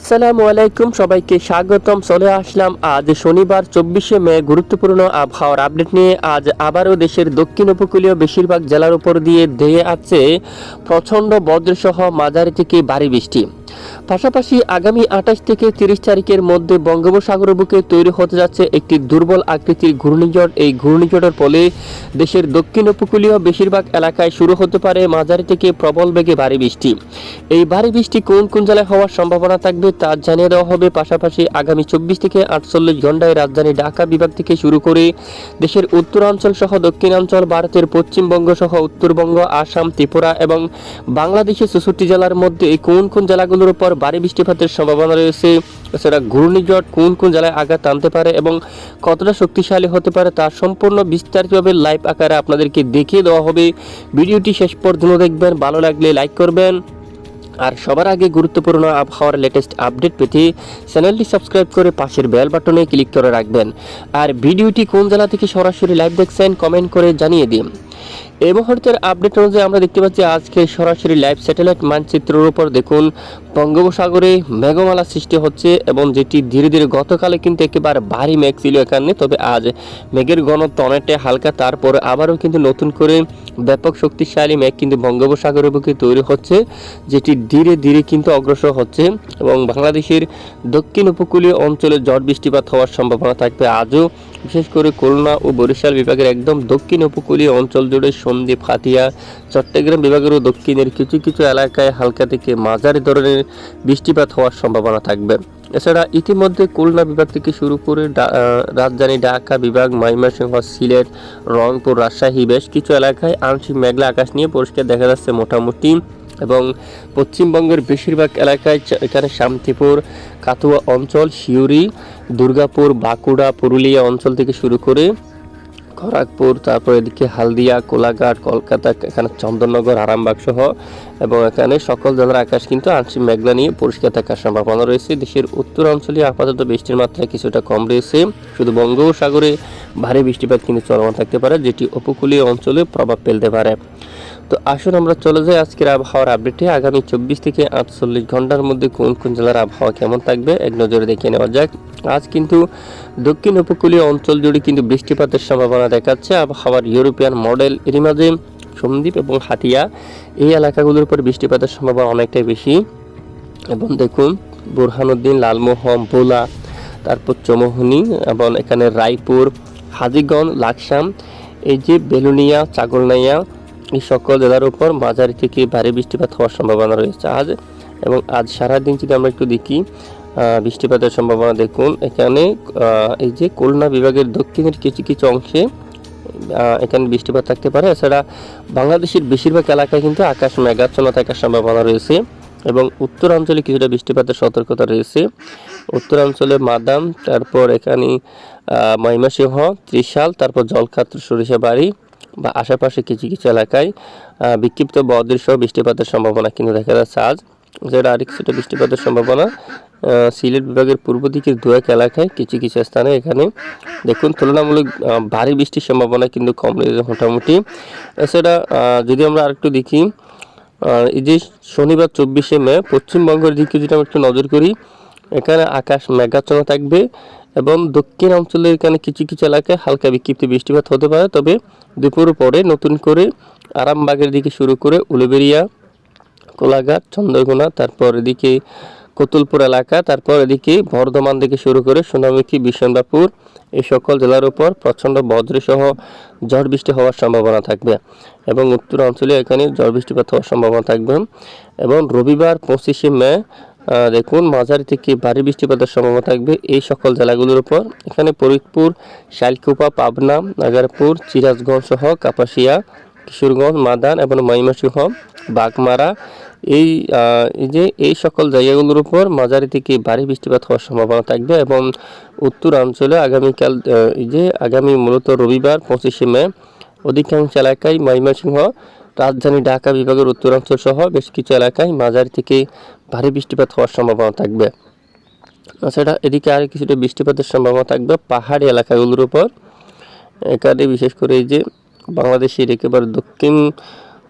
আসসালামু আলাইকুম, সবাইকে স্বাগতম। চলে আসলাম আজ শনিবার, চব্বিশে মে, গুরুত্বপূর্ণ আবহাওয়ার আপডেট নিয়ে। আজ আবারও দেশের দক্ষিণ উপকূলীয় বেশিরভাগ জেলার উপর দিয়ে ধেয়ে আছে প্রচণ্ড বজ্রসহ মাঝারি থেকে ভারী বৃষ্টি। পাশাপাশি আগামী আঠাশ থেকে তিরিশ তারিখের মধ্যে বঙ্গোপসাগর বুকে তৈরি হতে যাচ্ছে একটি দুর্বল আকৃতির ঘূর্ণিঝড়। এই ঘূর্ণিঝড়ের ফলে দেশের দক্ষিণ উপকূলীয় বেশিরভাগ এলাকায় শুরু হতে পারে মাঝারি থেকে প্রবল বেগে ভারী বৃষ্টি। এই ভারী বৃষ্টি কোন কোন জেলায় হওয়ার সম্ভাবনা থাকবে তা জানিয়ে দেওয়া হবে। পাশাপাশি আগামী চব্বিশ থেকে আটচল্লিশ ঘন্টায় রাজধানী ঢাকা বিভাগ থেকে শুরু করে দেশের উত্তরাঞ্চল সহ দক্ষিণাঞ্চল, ভারতের পশ্চিমবঙ্গ সহ উত্তরবঙ্গ, আসাম, ত্রিপুরা এবং বাংলাদেশের চৌষট্টি জেলার মধ্যে কোন কোন জেলাগুলোর উপর ভারী বৃষ্টিপাতের সম্ভাবনা রয়েছে। এছাড়া ঘূর্ণিঝড় কোন কোন জেলায় আঘাত আনতে পারে এবং কতটা শক্তিশালী হতে পারে তার সম্পূর্ণ বিস্তারিতভাবে লাইভ আকারে আপনাদেরকে দেখিয়ে দেওয়া হবে। ভিডিওটি শেষ পর্যন্ত দেখবেন, ভালো লাগলে লাইক করবেন। আর সবার আগে গুরুত্বপূর্ণ আবহাওয়ার লেটেস্ট আপডেট পেতে চ্যানেলটি সাবস্ক্রাইব করে পাশের বেল বাটনে ক্লিক করে রাখবেন। আর ভিডিওটি কোন জেলা থেকে সরাসরি লাইভ দেখছেন কমেন্ট করে জানিয়ে দিন। এই মুহূর্তের আপডেট অনুযায়ী আমরা দেখতে পাচ্ছি আজকে সরাসরি লাইভ স্যাটেলাইট মানচিত্রের উপর দেখুন, বঙ্গোপসাগরে মেঘমালা সৃষ্টি হচ্ছে এবং যেটি ধীরে ধীরে গতকালে কিন্তু একেবারে ভারী মেঘ ছিল এখানে, তবে আজ মেঘের ঘনত্ব অনেকটাই হালকা, তারপর আবারও কিন্তু নতুন করে ব্যাপক শক্তিশালী মেঘ কিন্তু বঙ্গোপসাগরের বুকে তৈরি হচ্ছে, যেটি ধীরে ধীরে কিন্তু অগ্রসর হচ্ছে এবং বাংলাদেশের দক্ষিণ উপকূলীয় অঞ্চলে ঝড় বৃষ্টিপাত হওয়ার সম্ভাবনা থাকবে। আজও বিশেষ করে খুলনা ও বরিশাল বিভাগের একদম দক্ষিণ উপকূলীয় অঞ্চল জুড়ে সন্দ্বীপ, হাতিয়া, চট্টগ্রাম বিভাগের দক্ষিণের কিছু কিছু এলাকায় হালকা থেকে মাঝারি ধরনের বৃষ্টিপাত হওয়ার সম্ভাবনা থাকবে। এছাড়া ইতিমধ্যে খুলনা বিভাগ থেকে শুরু করে রাজধানী ঢাকা বিভাগ, ময়মনসিংহ, সিলেট, রংপুর, রাজশাহী বেশ কিছু এলাকায় আংশিক মেঘলা আকাশ নিয়ে পরিষ্কার দেখা যাচ্ছে মোটামুটি। এবং পশ্চিমবঙ্গের বেশিরভাগ এলাকায় এখানে শান্তিপুর, কাতুয়া অঞ্চল, সিউড়ি, দুর্গাপুর, বাঁকুড়া, পুরুলিয়া অঞ্চল থেকে শুরু করে খড়গপুর, তারপর এদিকে হালদিয়া, কোলাঘাট, কলকাতা, এখানে চন্দননগর, আরামবাগ সহ এবং এখানে সকল জেলার আকাশ কিন্তু আংশিক মেঘলা নিয়ে পরিষ্কার থাকার সম্ভাবনা রয়েছে। দেশের উত্তর অঞ্চলে আপাতত বৃষ্টির মাত্রা কিছুটা কম রয়েছে। শুধু বঙ্গোপসাগরে ভারী বৃষ্টিপাত কিন্তু চলমান থাকতে পারে, যেটি উপকূলীয় অঞ্চলে প্রভাব ফেলতে পারে। তো আসুন আমরা চলে যাই আজকের আবহাওয়ার আপডেটে আগামী চব্বিশ থেকে আটচল্লিশ ঘণ্টার মধ্যে কোন কোন জেলার আবহাওয়া কেমন থাকবে, এক নজরে দেখে নেওয়া যাক। আজ কিন্তু দক্ষিণ উপকূলীয় অঞ্চল জুড়ে কিন্তু বৃষ্টিপাতের সম্ভাবনা দেখাচ্ছে। আবহাওয়ার ইউরোপিয়ান মডেল এরই মাঝে সন্দ্বীপ এবং হাতিয়া, এই এলাকাগুলোর উপর বৃষ্টিপাতের সম্ভাবনা অনেকটাই বেশি। এবং দেখুন, বুরহানুদ্দিন, লালমোহন, ভোলা, তারপর চমোহনি এবং এখানে রায়পুর, হাজিগঞ্জ, লাকসাম, এই যে বেলুনিয়া চাগলনাইয়া এই সকল জেলার উপর মাঝারি থেকে ভারী বৃষ্টিপাত হওয়ার সম্ভাবনা রয়েছে আজ এবং আজ সারাদিন যদি আমরা একটু দেখি বৃষ্টিপাতের সম্ভাবনা দেখুন এখানে এই যে খুলনা বিভাগের দক্ষিণের কিছু কিছু অংশে এখানে বৃষ্টিপাত থাকতে পারে। এছাড়া বাংলাদেশের বেশিরভাগ এলাকায় কিন্তু আকাশ মেঘাচ্ছন্ন থাকার সম্ভাবনা রয়েছে এবং উত্তরাঞ্চলে কিছুটা বৃষ্টিপাতের সতর্কতা রয়েছে। উত্তরাঞ্চলে মাদাম তারপর এখানে আহ, ময়মনসিংহ ত্রিশাল তারপর জলখাত্র সরিষাবাড়ি বা আশেপাশে কিছু কিছু এলাকায় বিক্ষিপ্ত বদ্রিশ বৃষ্টিপাতের সম্ভাবনা কিন্তু দেখা যাচ্ছে। আজ যেটা আরেক কিছুটা বৃষ্টিপাতের সম্ভাবনা সিলেট বিভাগের পূর্ব দিকের দু এক এলাকায় কিছু কিছু স্থানে এখানে দেখুন তুলনামূলক ভারী বৃষ্টির সম্ভাবনা কিন্তু কম রয়েছে মোটামুটি। এছাড়া যদি আমরা আরেকটু দেখি এই যে শনিবার চব্বিশে মে, পশ্চিমবঙ্গের দিকে যদি আমরা একটু নজর করি, এখানে আকাশ মেঘাচ্ছন্ন থাকবে। এবং দক্ষিণ অঞ্চলের এখানে কিছু কিছু এলাকায় হালকা বিক্ষিপ্ত বৃষ্টিপাত হতে পারে। তবে দুপুর পরে নতুন করে আরামবাগের দিকে শুরু করে উলুবেরিয়া, কোলাঘাট, চন্দ্রকোনা, তারপর এদিকে কতুলপুর এলাকা, তারপর এদিকে বর্ধমান থেকে শুরু করে সোনামুখী বিশ্বনাথপুর এই সকল জেলার উপর প্রচণ্ড বজ্রসহ ঝড় বৃষ্টি হওয়ার সম্ভাবনা থাকবে এবং উত্তর অঞ্চলে এখানে ঝড় বৃষ্টিপাত হওয়ার সম্ভাবনা থাকবে। এবং রবিবার পঁচিশে মে দেখুন মাঝারি থেকে ভারী বৃষ্টিপাতের সম্ভাবনা থাকবে এই সকল জেলাগুলোর উপর। এখানে ফরিদপুর, শালকুপা, পাবনা, নাগারপুর চিরাজগঞ্জ সহ কাপাসিয়া, কিশোরগঞ্জ, মাদান এবং ময়মনসিংহ, বাগমারা। এই যে এই সকল জায়গাগুলোর উপর মাঝারি থেকে ভারী বৃষ্টিপাত হওয়ার সম্ভাবনা থাকবে এবং উত্তরাঞ্চলে আগামীকাল যে আগামী মূলত রবিবার পঁচিশে মে, অধিকাংশ এলাকায় ময়মনসিংহ রাজধানী ঢাকা বিভাগের উত্তরাঞ্চল সহ বেশ কিছু এলাকায় মাঝারি থেকে ভারী বৃষ্টিপাত হওয়ার সম্ভাবনা থাকবে। তাছাড়া এদিকে আর কিছুটা বৃষ্টিপাতের সম্ভাবনা থাকবে পাহাড়ি এলাকাগুলোর উপর। এখানে বিশেষ করে এই যে বাংলাদেশের একেবারে দক্ষিণ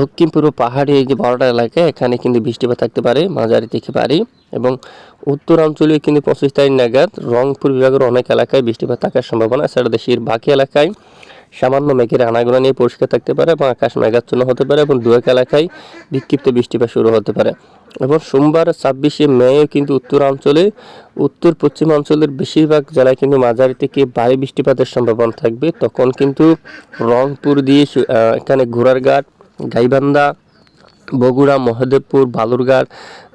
দক্ষিণ পূর্ব পাহাড়ি এই যে বড়টা এলাকা, এখানে কিন্তু বৃষ্টিপাত থাকতে পারে, মাঝারি থেকে পারি এবং উত্তরাঞ্চলীয় কিন্তু পঁচিশ তারিখ নাগাদ রংপুর বিভাগের অনেক এলাকায় বৃষ্টিপাত থাকার সম্ভাবনা, এছাড়া দেশের বাকি এলাকায় সামান্য মেঘের আনাগোনা নিয়ে পরিষ্কার থাকতে পারে এবং আকাশ মেঘাচ্ছন্ন হতে পারে এবং দু এক এলাকায় বিক্ষিপ্ত বৃষ্টিপাত শুরু হতে পারে। এবং সোমবার ছাব্বিশে মেও কিন্তু উত্তরাঞ্চলে উত্তর পশ্চিমাঞ্চলের বেশিরভাগ জেলায় কিন্তু মাঝারি থেকে ভারী বৃষ্টিপাতের সম্ভাবনা থাকবে। তখন কিন্তু রংপুর দিয়ে এখানে ঘোড়ারঘাট গাইবান্ধা, বগুড়া, মহাদেবপুর, বালুরঘাট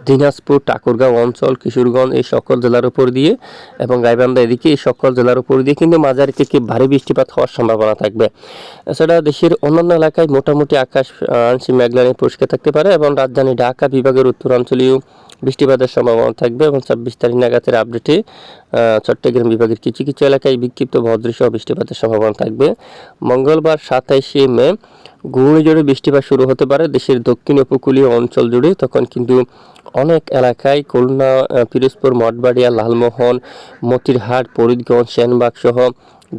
দিনাজপুর ঠাকুরগাঁও অঞ্চল কিশোরগঞ্জ এই সকল জেলার উপর দিয়ে এবং গাইবান্ধা এদিকে এই সকল জেলার উপর দিয়ে কিন্তু মাঝারি থেকে ভারী বৃষ্টিপাত হওয়ার সম্ভাবনা থাকবে। এছাড়া দেশের অন্যান্য এলাকায় মোটামুটি আকাশ আহ, আংশিক মেঘলা নিয়ে পরিষ্কার থাকতে পারে এবং রাজধানী ঢাকা বিভাগের উত্তরাঞ্চলীয় বৃষ্টিপাতের সম্ভাবনা থাকবে এবং ছাব্বিশ তারিখ নাগাদের আপডেটে চট্টগ্রাম বিভাগের কিছু কিছু এলাকায় বিক্ষিপ্ত ভদ্রসহ বৃষ্টিপাতের সম্ভাবনা থাকবে। মঙ্গলবার সাতাইশে মে ঘূর্ণিঝড়ে বৃষ্টিপাত শুরু হতে পারে। দেশের দক্ষিণ উপকূলীয় অঞ্চল জুড়ে তখন কিন্তু অনেক এলাকায় খুলনা পিরোজপুর মঠবাড়িয়া লালমোহন মতিরহাট ফরিদগঞ্জ সেনবাগ সহ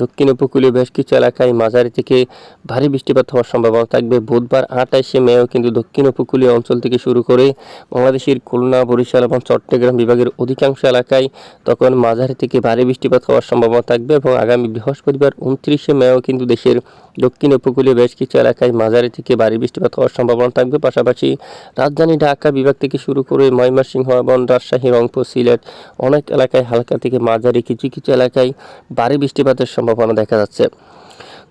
দক্ষিণ উপকূলীয় বেশ কিছু এলাকায় মাঝারি থেকে ভারী বৃষ্টিপাত হওয়ার সম্ভাবনা থাকবে। বুধবার আঠাইশে মেও কিন্তু দক্ষিণ উপকূলীয় অঞ্চল থেকে শুরু করে বাংলাদেশের খুলনা, বরিশাল এবং চট্টগ্রাম বিভাগের অধিকাংশ এলাকায় তখন মাঝারি থেকে ভারী বৃষ্টিপাত হওয়ার সম্ভাবনা থাকবে এবং আগামী বৃহস্পতিবার উনত্রিশে মেও কিন্তু দেশের দক্ষিণ উপকূলীয় বেশ কিছু এলাকায় মাঝারি থেকে ভারী বৃষ্টিপাত হওয়ার সম্ভাবনা থাকবে। পাশাপাশি রাজধানী ঢাকা বিভাগ থেকে শুরু করে ময়মনসিংহ, এবং রাজশাহী, রংপুর, সিলেট অনেক এলাকায় হালকা থেকে মাঝারি কিছু কিছু এলাকায় ভারী বৃষ্টিপাতের সম্ভাবনা দেখা যাচ্ছে।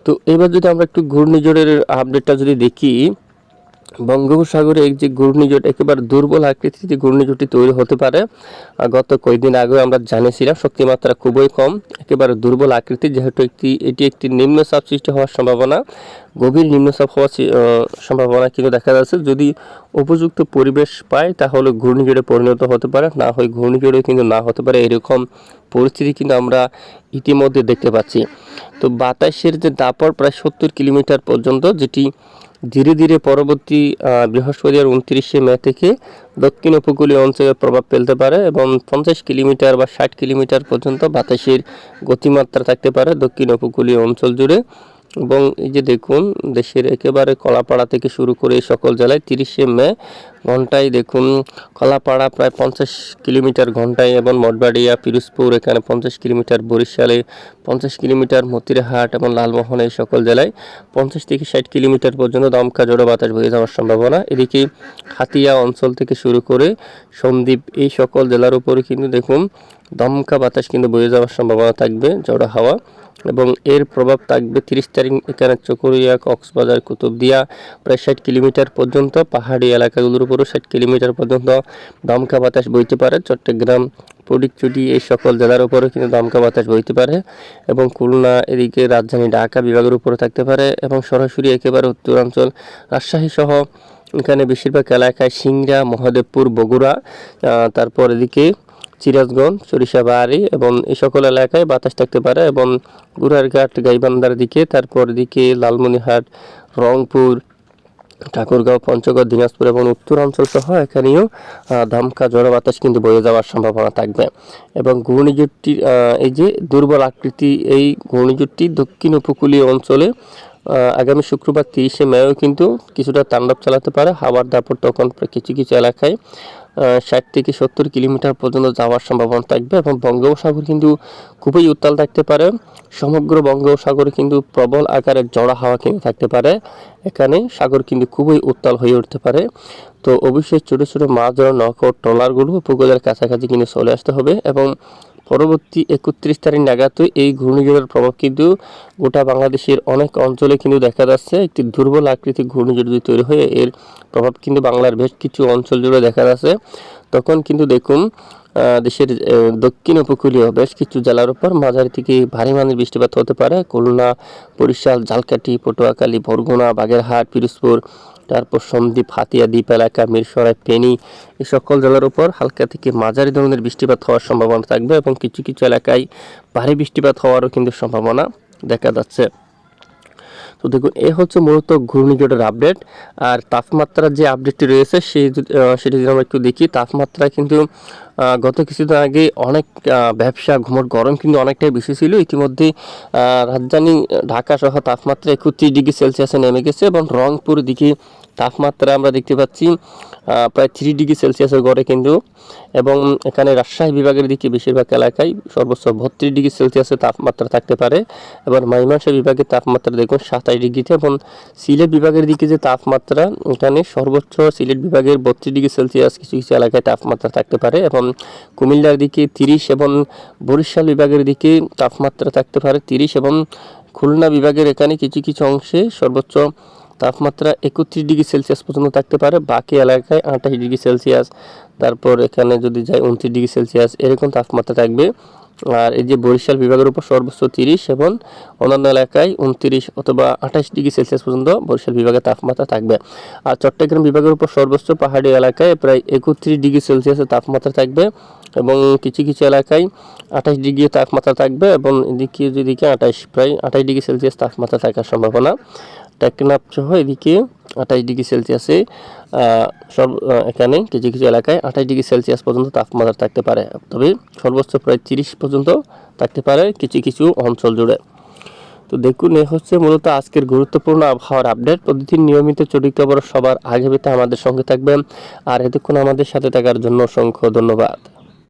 তো এবার যদি আমরা একটু ঘূর্ণিঝড়ের আপডেটটা যদি দেখি বঙ্গোপসাগরে এক যে ঘূর্ণিঝড়, একেবারে দুর্বল আকৃতির যে ঘূর্ণিঝড়টি তৈরি হতে পারে গত কয়েকদিন আগে আমরা জানিয়েছিলাম শক্তিমাত্রা খুবই কম, একেবারে দুর্বল আকৃতির যেহেতু একটি, এটি একটি নিম্নচাপ সৃষ্টি হওয়ার সম্ভাবনা, গভীর নিম্নচাপ হওয়ার সম্ভাবনা কিন্তু দেখা যাচ্ছে। যদি উপযুক্ত পরিবেশ পায় তাহলে ঘূর্ণিঝড়ে পরিণত হতে পারে, না হয় ঘূর্ণিঝড়ে কিন্তু না হতে পারে, এরকম পরিস্থিতি কিন্তু আমরা ইতিমধ্যে দেখতে পাচ্ছি। তো বাতাসের যে দাপড় প্রায় সত্তর কিলোমিটার পর্যন্ত, যেটি ধীরে ধীরে পরবর্তী বৃহস্পতিবার উনত্রিশে মে থেকে দক্ষিণ উপকূলীয় অঞ্চলে প্রভাব ফেলতে পারে এবং পঞ্চাশ কিলোমিটার বা ষাট কিলোমিটার পর্যন্ত বাতাসের গতিমাত্রা থাকতে পারে দক্ষিণ উপকূলীয় অঞ্চল জুড়ে। এবং এই যে দেখুন, দেশের একেবারে কলাপাড়া থেকে শুরু করে সকল জেলায় তিরিশে মে ঘন্টায় দেখুন, কলাপাড়া প্রায় পঞ্চাশ কিলোমিটার ঘন্টায় এবং মঠবাড়িয়া, পিরোজপুর, এখানে পঞ্চাশ কিলোমিটার, বরিশালে পঞ্চাশ কিলোমিটার, মতিরহাট এবং লালমোহন এই সকল জেলায় পঞ্চাশ থেকে ষাট কিলোমিটার পর্যন্ত দমকা জড়ো বাতাস বয়ে যাওয়ার সম্ভাবনা। এদিকে হাতিয়া অঞ্চল থেকে শুরু করে সন্দ্বীপ, এই সকল জেলার উপরে কিন্তু দেখুন, দমকা বাতাস কিন্তু বয়ে যাওয়ার সম্ভাবনা থাকবে, জড়ো হাওয়া। এবং এর প্রভাব থাকবে তিরিশ তারিখ এখানে চকরিয়া, কক্সবাজার, কুতুবদিয়া, প্রায় ষাট কিলোমিটার পর্যন্ত পাহাড়ি এলাকাগুলোর উপরও ষাট কিলোমিটার পর্যন্ত দমকা বাতাস বইতে পারে। চট্টগ্রাম ফটিকচুটি এই সকল জেলার উপরে কিন্তু দমকা বাতাস বইতে পারে এবং খুলনা, এদিকে রাজধানী ঢাকা বিভাগের উপরে থাকতে পারে এবং সরাসরি একেবারে উত্তরাঞ্চল। রাজশাহী সহ এখানে বেশিরভাগ এলাকায় সিংড়া, মহাদেবপুর, বগুড়া তারপর এদিকে সিরাজগঞ্জ, সরিষাবাড়ি এবং এই সকল এলাকায় বাতাস থাকতে পারে এবং গুড়ারঘাট, গাইবান্ধার দিকে, তারপর দিকে লালমনিরহাট, রংপুর, ঠাকুরগাঁও, পঞ্চগড়, দিনাজপুর এবং উত্তরাঞ্চল সহ এখানেও দমকা ঝড়ো বাতাস কিন্তু বয়ে যাওয়ার সম্ভাবনা থাকবে। এবং ঘূর্ণিঝড়টি এই যে দুর্বল আকৃতি, এই ঘূর্ণিঝড়টি দক্ষিণ উপকূলীয় অঞ্চলে আগামী শুক্রবার তিরিশে মেও কিন্তু কিছুটা তাণ্ডব চালাতে পারে। হাওয়ার দাপট তখন কিছু কিছু এলাকায় ষাট থেকে সত্তর কিলোমিটার পর্যন্ত যাওয়ার সম্ভাবনা থাকবে এবং বঙ্গোপসাগর কিন্তু খুবই উত্তাল থাকতে পারে। সমগ্র বঙ্গোপসাগরে কিন্তু প্রবল আকারে জড়া হাওয়া কিন্তু থাকতে পারে। এখানে সাগর কিন্তু খুবই উত্তাল হয়ে উঠতে পারে। তো অবশ্যই ছোটো ছোটো মাছ ধরা নৌকা ট্রলারগুলো উপকূলের কাছাকাছি কিন্তু চলে আসতে হবে এবং পরবর্তী একত্রিশ তারিখ নাগাদ এই ঘূর্ণিঝড়ের প্রভাব কিন্তু গোটা বাংলাদেশের অনেক অঞ্চলে কিন্তু দেখা যাচ্ছে। একটি দুর্বল আকৃতির ঘূর্ণিঝড় যদি তৈরি হয়ে, এর প্রভাব কিন্তু বাংলার বেশ কিছু অঞ্চল জুড়ে দেখা যাচ্ছে। তখন কিন্তু দেখুন দেশের দক্ষিণ উপকূলীয় বেশ কিছু জেলার উপর মাঝারি থেকে ভারী মানের বৃষ্টিপাত হতে পারে। খুলনা, বরিশাল ঝালকাঠি পটুয়াখালী, বরগুনা, বাগেরহাট, পিরোজপুর তারপর সন্দ্বীপ হাতিয়া দ্বীপ এলাকা মিরসরাই, ফেনী, এই সকল জেলার উপর হালকা থেকে মাঝারি ধরনের বৃষ্টিপাত হওয়ার সম্ভাবনা থাকবে এবং কিছু কিছু এলাকায় ভারী বৃষ্টিপাত হওয়ারও কিন্তু সম্ভাবনা দেখা যাচ্ছে। তো দেখুন, এ হচ্ছে মূলত ঘূর্ণিঝড়ের আপডেট। আর তাপমাত্রার যে আপডেটটি রয়েছে সেই সেটি যদি আমরা একটু দেখি, তাপমাত্রা কিন্তু গত কিছুদিন আগে অনেক ব্যবসা ঘুমট গরম কিন্তু অনেকটাই বেশি ছিল। ইতিমধ্যে রাজধানী ঢাকা সহ তাপমাত্রা একত্রিশ ডিগ্রি সেলসিয়াসে নেমে গেছে এবং রংপুর দিকে তাপমাত্রা আমরা দেখতে পাচ্ছি প্রায় থ্রি ডিগ্রি সেলসিয়াসের গড়ে কিন্তু। এবং এখানে রাজশাহী বিভাগের দিকে বেশিরভাগ এলাকায় সর্বোচ্চ বত্রিশ ডিগ্রি সেলসিয়াসের তাপমাত্রা থাকতে পারে। এবার ময়মনসিংহ বিভাগের তাপমাত্রা দেখুন সাতাশ ডিগ্রিতে এবং সিলেট বিভাগের দিকে যে তাপমাত্রা, এখানে সর্বোচ্চ সিলেট বিভাগের বত্রিশ ডিগ্রি সেলসিয়াস কিছু কিছু এলাকায় তাপমাত্রা থাকতে পারে। এবং কুমিল্লার দিকে তিরিশ এবং বরিশাল বিভাগের দিকে তাপমাত্রা থাকতে পারে তিরিশ এবং খুলনা বিভাগের এখানে কিছু কিছু অংশে সর্বোচ্চ তাপমাত্রা একত্রিশ ডিগ্রি সেলসিয়াস পর্যন্ত থাকতে পারে। বাকি এলাকায় আঠাশ ডিগ্রি সেলসিয়াস। তারপর এখানে যদি যায় উনত্রিশ ডিগ্রি সেলসিয়াস, এরকম তাপমাত্রা থাকবে। আর এই যে বরিশাল বিভাগের উপর সর্বোচ্চ তিরিশ এবং অন্যান্য এলাকায় উনত্রিশ অথবা আঠাশ ডিগ্রি সেলসিয়াস পর্যন্ত বরিশাল বিভাগের তাপমাত্রা থাকবে। আর চট্টগ্রাম বিভাগের উপর সর্বোচ্চ পাহাড়ি এলাকায় প্রায় একত্রিশ ডিগ্রি সেলসিয়াসের তাপমাত্রা থাকবে এবং কিছু কিছু এলাকায় আঠাশ ডিগ্রি তাপমাত্রা থাকবে এবং এদিকে যেদিকে আঠাশ, প্রায় আঠাশ ডিগ্রি সেলসিয়াস তাপমাত্রা থাকার সম্ভাবনা। টেকনাফ সহ এদিকে আঠাশ ডিগ্রি সেলসিয়াসে সব এখানে কিছু কিছু এলাকায় আঠাশ ডিগ্রি সেলসিয়াস পর্যন্ত তাপমাত্রা থাকতে পারে। তবে সর্বোচ্চ প্রায় তিরিশ পর্যন্ত থাকতে পারে কিছু কিছু অঞ্চল জুড়ে। তো দেখুন, এ হচ্ছে মূলত আজকের গুরুত্বপূর্ণ আবহাওয়ার আপডেট। প্রতিদিন নিয়মিত চটিক খবর সবার আগে পেতে আমাদের সঙ্গে থাকবেন। আর এতক্ষণ আমাদের সাথে থাকার জন্য অসংখ্য ধন্যবাদ।